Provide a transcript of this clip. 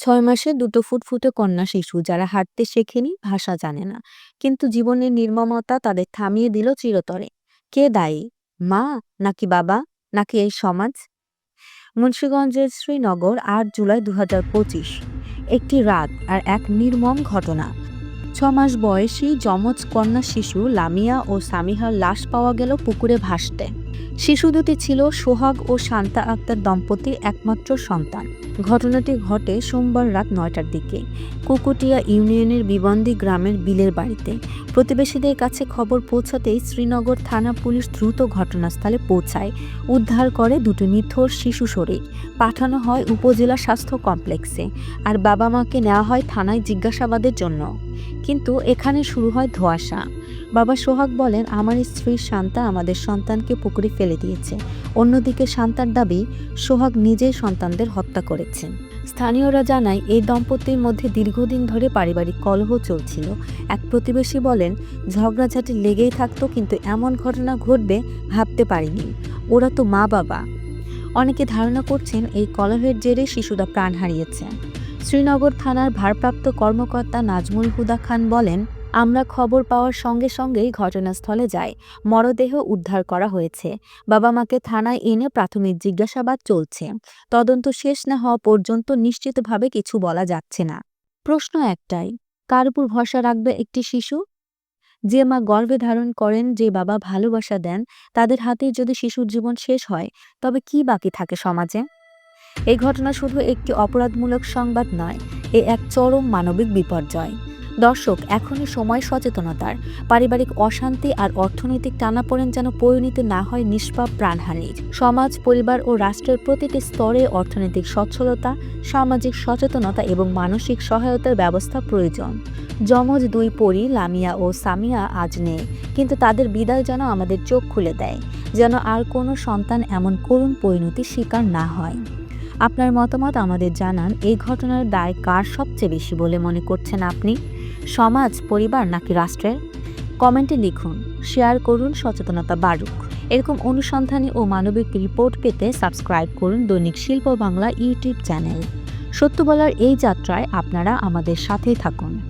ছয় মাসে দুটো ফুটফুটে কন্যা শিশু যারা হাঁটতে শেখেনি ভাষা জানে না। কিন্তু জীবনের নির্মমতা তাদের থামিয়ে দিল চিরতরে। কে দায়ী? মা নাকি বাবা? নাকি এই সমাজ? মুন্সীগঞ্জের শ্রীনগর আট জুলাই দু হাজার পঁচিশ। একটি রাত আর এক নির্মম ঘটনা। ছ মাস বয়সী যমজ কন্যা শিশু লামিয়া ও সামিহার লাশ পাওয়া গেল পুকুরে ভাসতে। শিশু দুটি ছিল সোহাগ ও শান্তা আক্তার দম্পতির একমাত্র সন্তান। ঘটনাটি ঘটে সোমবার রাত নয়টার দিকে কুকুটিয়া ইউনিয়নের বিবন্দি গ্রামের বিলের বাড়িতে। প্রতিবেশীদের কাছে খবর পৌঁছাতেই শ্রীনগর থানা পুলিশ দ্রুত ঘটনাস্থলে পৌঁছায়। উদ্ধার করে দুটো নিথর শিশু শরীর, পাঠানো হয় উপজেলা স্বাস্থ্য কমপ্লেক্সে আর বাবা মাকে নেওয়া হয় থানায় জিজ্ঞাসাবাদের জন্য। কিন্তু এখানে শুরু হয় ধোঁয়াশা। বাবা সোহাগ বলেন, আমার স্ত্রী শান্তা আমাদের সন্তানকে পুকুরে ফেলে দিয়েছে। অন্যদিকে শান্তার দাবি, সোহাগ নিজেই সন্তানদের হত্যা করেছেন। স্থানীয়রা জানায়, এই দম্পতির মধ্যে দীর্ঘদিন ধরে পারিবারিক কলহ চলছিল। এক প্রতিবেশী বলেন, ঝগড়াঝাটি লেগেই থাকতো, কিন্তু এমন ঘটনা ঘটবে ভাবতে পারিনি। ওরা তো মা বাবা। অনেকে ধারণা করছেন, এই কলহের জেরে শিশুরা প্রাণ হারিয়েছে। শ্রীনগর থানার ভারপ্রাপ্ত কর্মকর্তা নাজমুল হুদা খান বলেন আমরা খবর পাওয়ার সঙ্গে সঙ্গেই ঘটনাস্থলে যাই। মরদেহ উদ্ধার করা হয়েছে। বাবা মাকে থানায় এনে প্রাথমিক জিজ্ঞাসাবাদ চলছে। তদন্ত শেষ না হওয়া পর্যন্ত নিশ্চিতভাবে কিছু বলা যাচ্ছে না। প্রশ্ন একটাই, কার উপর ভরসা রাখবে একটি শিশু? যে মা গর্ভে ধারণ করেন, যে বাবা ভালোবাসা দেন, তাদের হাতেই যদি শিশুর জীবন শেষ হয়, তবে কি বাকি থাকে সমাজে? এই ঘটনা শুধু একটি অপরাধমূলক সংবাদ নয়, এ এক চরম মানবিক বিপর্যয়। দর্শক এখনই সময় সচেতনতার। পারিবারিক অশান্তি আর অর্থনৈতিক টানাপোড়েন যেন পরিণত না হয় নিষ্পাপ প্রাণহানির। সমাজ, পরিবার ও রাষ্ট্রের প্রতিটি স্তরে অর্থনৈতিক সচ্ছলতা, সামাজিক সচেতনতা এবং মানসিক সহায়তার ব্যবস্থা প্রয়োজন। যমজ দুই পরি, লামিয়া ও সামিয়া, আজ নেই। কিন্তু তাদের বিদায় যেন আমাদের চোখ খুলে দেয়, যেন আর কোনো সন্তান এমন করুণ পরিণতির শিকার না হয়। আপনার মতামত আমাদের জানান। এই ঘটনার দায় কার সবচেয়ে বেশি বলে মনে করছেন আপনি? সমাজ, পরিবার নাকি রাষ্ট্রের? কমেন্টে লিখুন। শেয়ার করুন সচেতনতা বাড়ুক। এরকম অনুসন্ধানী ও মানবিক রিপোর্ট পেতে সাবস্ক্রাইব করুন দৈনিক শিল্প বাংলা ইউটিউব চ্যানেল। সত্য বলার এই যাত্রায় আপনারা আমাদের সাথেই থাকুন।